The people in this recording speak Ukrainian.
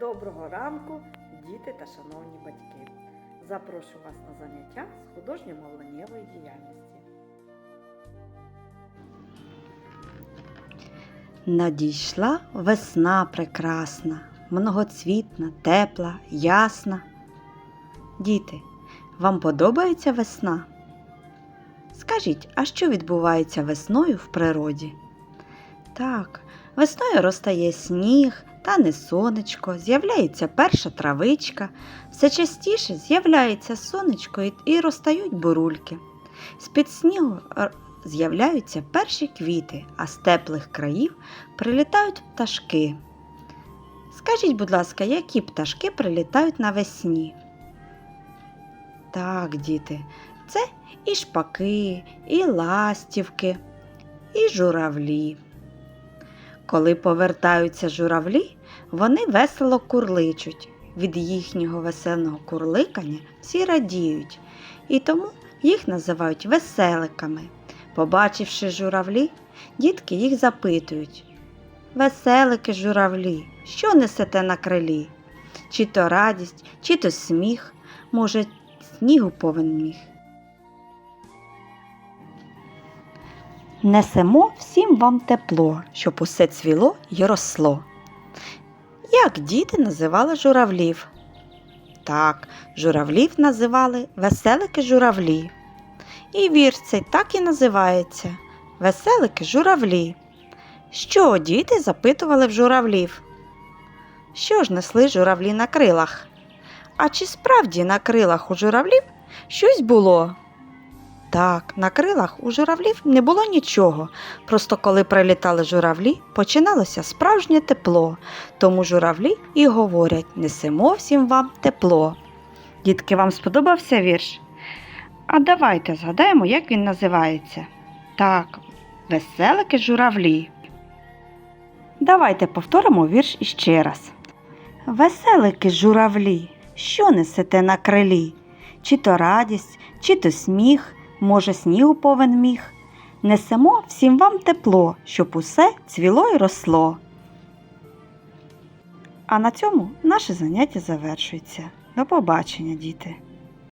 Доброго ранку, діти та шановні батьки. Запрошую вас на заняття з художньо-мовленнєвої діяльності. Надійшла весна прекрасна, многоцвітна, тепла, ясна. Діти, вам подобається весна? Скажіть, а що відбувається весною в природі? Так, весною розтає сніг, тане сонечко, з'являється перша травичка, все частіше з'являється сонечко і, розтають бурульки. З-під снігу з'являються перші квіти, а з теплих країв прилітають пташки. Скажіть, будь ласка, які пташки прилітають навесні? Так, діти, це і шпаки, і ластівки, і журавлі. Коли повертаються журавлі, вони весело курличуть. Від їхнього веселого курликання всі радіють, і тому їх називають веселиками. Побачивши журавлі, дітки їх запитують. Веселики журавлі, що несете на крилі? Чи то радість, чи то сміх, може, снігу повен міг. Несемо всім вам тепло, щоб усе цвіло й росло. Як діти називали журавлів? Так, журавлів називали веселики журавлі. І вірш цей так і називається Веселики журавлі. Що діти запитували в журавлів? Що ж несли журавлі на крилах? А чи справді на крилах у журавлів щось було? Так, на крилах у журавлів не було нічого. Просто коли прилітали журавлі, починалося справжнє тепло. Тому журавлі і говорять: несемо всім вам тепло. Дітки, вам сподобався вірш? А давайте згадаємо, як він називається. Так, веселики журавлі. Давайте повторимо вірш іще раз. Веселики журавлі, що несете на крилі? Чи то радість, чи то сміх, може, снігу повен міг. Несемо всім вам тепло, щоб усе цвіло й росло. А на цьому наше заняття завершується. До побачення, діти!